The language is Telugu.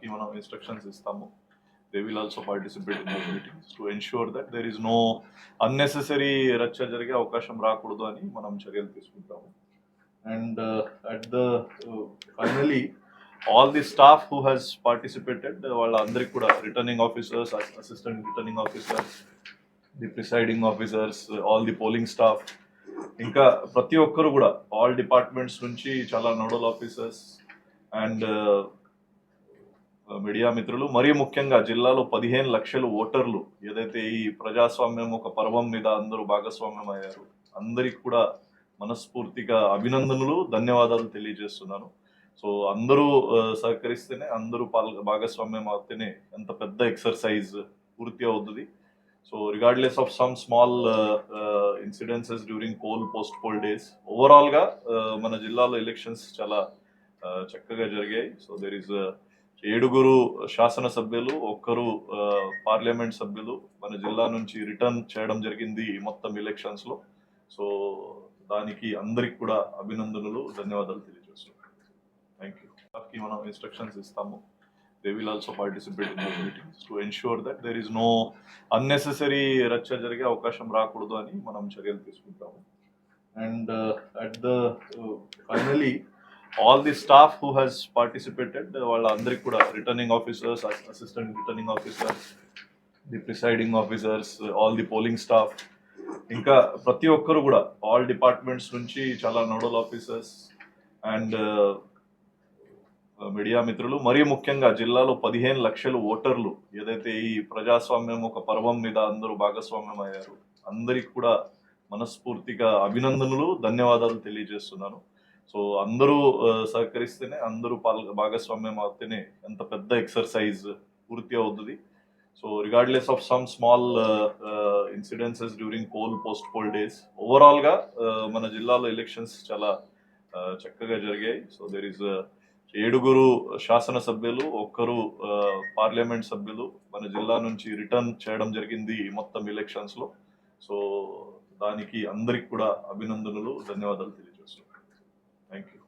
కి మనం ఇన్స్ట్రక్షన్స్ ఇస్తాము. They will also participate in those meetings to ensure that there is no unnecessary రచ్చ జరిగే అవకాశం రాకూడదు అని మనం చర్యలు తీసుకుంటాము. And at the finally all the staff who has participated వాళ్ళందరికీ కూడా returning officers assistant returning officers the presiding officers all the polling staff ఇంకా ప్రతి ఒక్కరు కూడా ఆల్ డిపార్ట్మెంట్స్ నుంచి చాలా నోడల్ ఆఫీసర్స్ అండ్ మీడియా మిత్రులు మరీ ముఖ్యంగా జిల్లాలో పదిహేను లక్షలు ఓటర్లు ఏదైతే ఈ ప్రజాస్వామ్యం ఒక పర్వం మీద అందరూ భాగస్వామ్యం అయ్యారు అందరికి కూడా మనస్ఫూర్తిగా అభినందనలు ధన్యవాదాలు తెలియజేస్తున్నాను. సో అందరూ సహకరిస్తేనే అందరూ పాల్ భాగస్వామ్యం అవుతేనే ఎంత పెద్ద ఎక్సర్సైజ్ పూర్తి అవుతుంది. So regardless of some small incidences during poll post poll days ఓవరాల్గా మన జిల్లాలో ఎలక్షన్స్ చాలా చక్కగా జరిగాయి. సో దెర్ ఈస్ ఏడుగురు శాసనసభ్యులు ఒక్కరు పార్లమెంట్ సభ్యులు మన జిల్లా నుంచి రిటర్న్ చేయడం జరిగింది మొత్తం ఎలక్షన్స్లో. సో దానికి అందరికి కూడా అభినందనలు ధన్యవాదాలు తెలియజేస్తున్నాం థ్యాంక్ యూ మనం ఇన్స్ట్రక్షన్స్ ఇస్తాము. They will also participate in meetings to ensure that there is no unnecessary రచ్చ జరిగే అవకాశం రాకూడదు అని మనం చర్యలు తీసుకుంటాము. And at the all the staff who has participated వాళ్ళందరికీ కూడా returning officers assistant returning officers the presiding officers all the polling staff ఇంకా ప్రతి ఒక్కరు కూడా ఆల్ డిపార్ట్మెంట్స్ నుంచి చాలా నోడల్ ఆఫీసర్స్ అండ్ మీడియా మిత్రులు మరీ ముఖ్యంగా జిల్లాలో పదిహేను లక్షలు ఓటర్లు ఏదైతే ఈ ప్రజాస్వామ్యం ఒక పర్వం మీద అందరూ భాగస్వామ్యం అయ్యారు అందరికి కూడా మనస్ఫూర్తిగా అభినందనలు ధన్యవాదాలు తెలియజేస్తున్నాను. సో అందరూ సహకరిస్తేనే అందరూ పాల్ భాగస్వామ్యం అవుతేనే ఎంత పెద్ద ఎక్సర్సైజ్ పూర్తి అవుతుంది. So regardless of some small incidences during poll post poll days ఓవరాల్గా మన జిల్లాలో ఎలక్షన్స్ చాలా చక్కగా జరిగాయి. సో దెర్ ఇస్ ఏడుగురు శాసనసభ్యులు ఒక్కరు పార్లమెంట్ సభ్యులు మన జిల్లా నుంచి రిటర్న్ చేయడం జరిగింది మొత్తం ఎలక్షన్స్లో సో దానికి అందరికి కూడా అభినందనలు ధన్యవాదాలు Thank you.